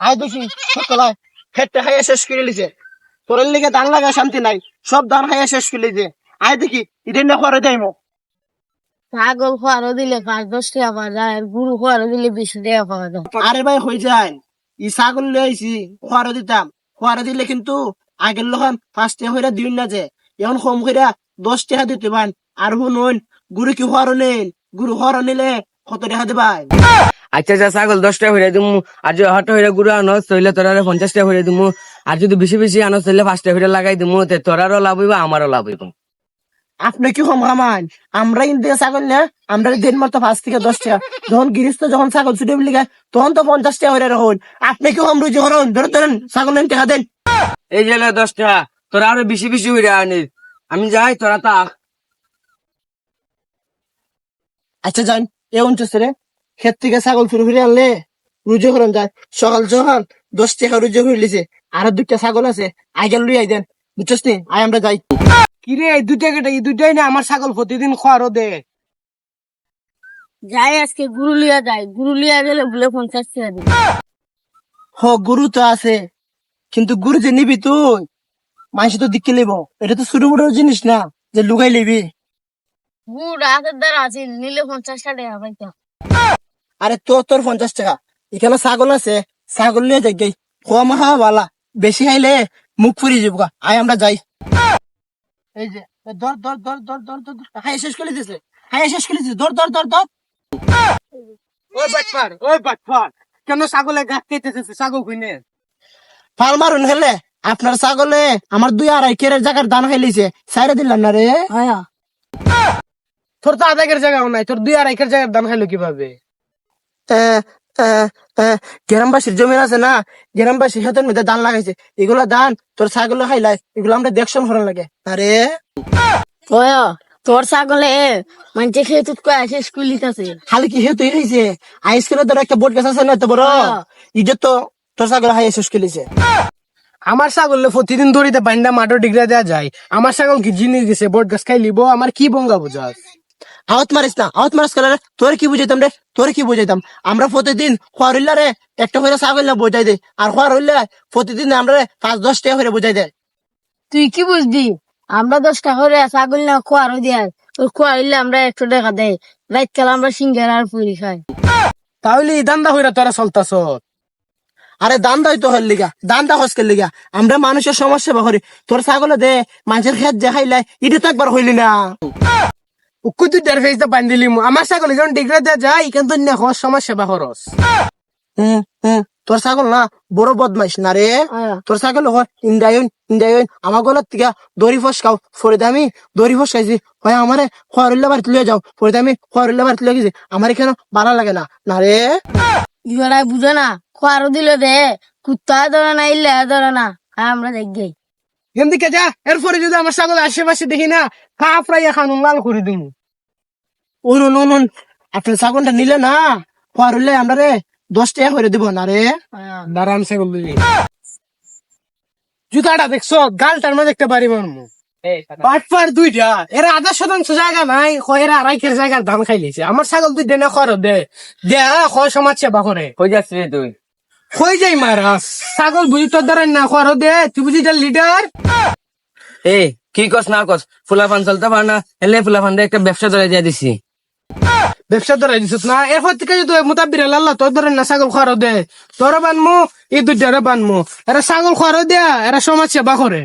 আয় দেখি সকলায় খেতে খাইয়া শেষ করে লিছে। তোর লিগে ধান লাগা শান্তি নাই সব ধান খাইয়া শেষ করে লিছে। আয় দেখি ইটেন না করে দেয় ছাগল খোয়ারও দিলে পাঁচ দশ টাকা পাওয়া যায় আর গরু খোয়ারও দিলে বিশ টাকা পাওয়া যায়। আরে ভাই হয়ে যায়। ই ছাগল লই আইছি খোয়ারও দিতাম। খোয়ারও দিলে কিন্তু আগের লোকান পাঁচ টাকা হইরা দিন না যে। এখন কম কইরা দশ টাকা দিতে পান আর শুনুন গুরু কি খোয়ারও নেন? গুরু খোয়ারও নিলে কত টাকা দিবাই? আচ্ছা আচ্ছা ছাগল দশটা হইরে দিমু। আর যদি হঠাৎ হইরে গুরু আনস তাহলে তোরা পঞ্চাশটা হইরে দিমু। আর যদি বেশি বেশি আনস তাহলে পাঁচটা হইরে লাগাই দিমু। তে তোরারও লাভ হইব আমারও লাভ হইব। আপনি কি কম খামান আমরা ইন্ডিয়া ছাগল না আমরা দিন মতো পাঁচ থেকে দশ টাকা যখন গিরিস্ত যখন ছাগল ছুটে বলি গায় তখন তো পঞ্চাশ টাকা হইরা রাখুন আপনি কি কম রুজি করুন ধরেন ধরেন ছাগল নেন টাকা দেন। এই যে দশটা তোরা আরও বেশি বেশি হইরে আনি। আমি যাই তোরা তা আচ্ছা যান এ অঞ্চল রে। ক্ষেত থেকে ছাগল ফিরে ফিরে আনলে রুজো করেন যায়। সকাল যখন দশ টাকা রুজো করে লিছে আর দুইটা ছাগল আছে আইগেল লুই আই দেন বুঝছস নি? আই আমরা যাই। কিরে এই দুইটা কেটে এই দুইটাই না আমার ছাগল প্রতিদিন খোয়ারও দে। যাই আজকে গুরু লিয়া যায় গুরু লিয়া গেলে বলে পঞ্চাশ টাকা দিবে। হ গুরু তো আছে কিন্তু গুরু যে নিবি তুই মানুষ তো দিকে লিব এটা তো ছোট বড় জিনিস না যে লুকাই লিবি গুড় হাতের দ্বারা আছে নিলে পঞ্চাশ টাকা পাইতাম। আরে তোর তোর পঞ্চাশ টাকা। এখানে ছাগল আছে ছাগল নিয়ে যাই খোয়া মাহা বালা। বেশি খাইলে মুখ ফুরি যাব আয় আমরা যাই। এই যে দর দর দর দর দর দর। হাই শেষ করে দিছে। হাই শেষ করে দিছে। দর দর দর দর ওই বাটপার ওই বাটপার। কেন ছাগলে গাছ কেটেছে ছাগল খুইনে? ফাল মারুন হেলে আপনার ছাগলে আমার দুই আড়াই কেরের জায়গার দান খাইলিছে সাইরে দিলাম না রে। হ্যাঁ। তোর তো আধা কের জায়গাও নাই তোর দুই আড়াই কের জায়গার দান খাইলো কীভাবে? গ্রামবাসীর জমি আছে না? গ্রামবাসী হাতের মধ্যে দান লাগাইছে। এগুলা দান তোর ছাগল খাইলাই এগুলো আমরা করার লাগে। আরে! তোর ছাগলে মানে খেয়ে তুত কয়ে শেষ কুলিত আছে খালি কি হেতু হয়েছে আইসক্রিমের তোর একটা বোট গাছ আছে না তো বড়? হ্যাঁ। ইজত তো তোর ছাগল হাই শেষ খেলেছে আমার ছাগল প্রতিদিন দড়িতে বাইন্দা মাটো ডিগ্রা দেওয়া যায়। আমার ছাগল কি জিনিস গেছে বট গাছ খাই লিব আমার কি বঙ্গা বুঝাস আওত মারিস না আওত মারিস কালারে তোর কি বুঝাইতাম রে? তোর কি বুঝাইতাম? আমরা প্রতিদিন খোয়ার হইলা রে একটা করে ছাগল না বোঝাই দে। আর খোয়ার হইলে প্রতিদিন আমরা পাঁচ দশ টাকা করে বুঝাই দেয় তুই কি বুঝবি? আমরা দশ টাকা করে ছাগল না খোয়ারও দেয় তোর খোয়ার হইলে আমরা একশো টাকা দেয় রাত কাল আমরা সিঙ্গার আর পুরি খাই। তাহলে দান্দা হইরা তোরা চলতাছ? আরে দান দাই তো হল লিগা দান দা হসকের লিগা। আমরা মানুষের সমস্যা করি। তোর ছাগলে দে মানুষের খেত যে খাইলাই এটা তো একবার হইলি না। তুই দেড় ফেসটা বান দিলি আমার ছাগল যখন ডিগ্রা দেওয়া যায় কিন্তু নেখস সমাজ সেবা খরচ হুম হুম তোর ছাগল না বড় বদমাইশ না রে। তোর ছাগল হয় ইন্দায়ন ইন্দায়ন আমার গলার থেকে দড়ি ফসকাও ফরে দামি দড়ি ফসকাইছি হয় আমারে খোয়ারিল্লা বাড়িতে লয়ে যাও। ফরে দামি খোয়ারিল্লা বাড়িতে লয়ে গেছি। আমার এখানে ভালো লাগে না না রে ইগরাই বুঝে না খোয়ারও দিলে দে কুত্তা ধরে না ইল্লে ধরে না। আমরা দেখি এখান থেকে যা? এরপরে যদি আমার ছাগল আশেপাশে দেখি না কাপড়াইয়া খানুন লাল করে দিন উনুন উনুন আপনার ছাগলটা নিলে না খোয়ারিল্লা আমরা রে দশ টাকা করে দিব না রে। দাঁড়ান ছাগল জুতাটা দেখছ? গালটার মধ্যে দেখতে পারি মর্ম পাটপার দুইটা। এরা আধা শতাংশ জায়গা নাই এরা আড়াইকের জায়গার ধান খাইলিছে। আমার ছাগল দুই দেনে খর দে। দে কয় সমাজ সেবা করে। হয়ে যাচ্ছে তুই? কই যাই মারাস ছাগল বুঝি তোর দ্বারা না খর দে তুই বুঝি তার লিডার এ কি কস না কস ফুলাফান চলতে পার না এলে ফুলাফান একটা ব্যবসা ধরে দিয়ে দিছি। ব্যবসা ধরে দিছিস না? এরপর থেকে যদি মোতাবির আল্লাহ তোর ধরে না ছাগল খর দে। তোর বানমু এই দুইটারে বানমু। এরা ছাগল খর দেয়া এরা সমাজ সেবা করে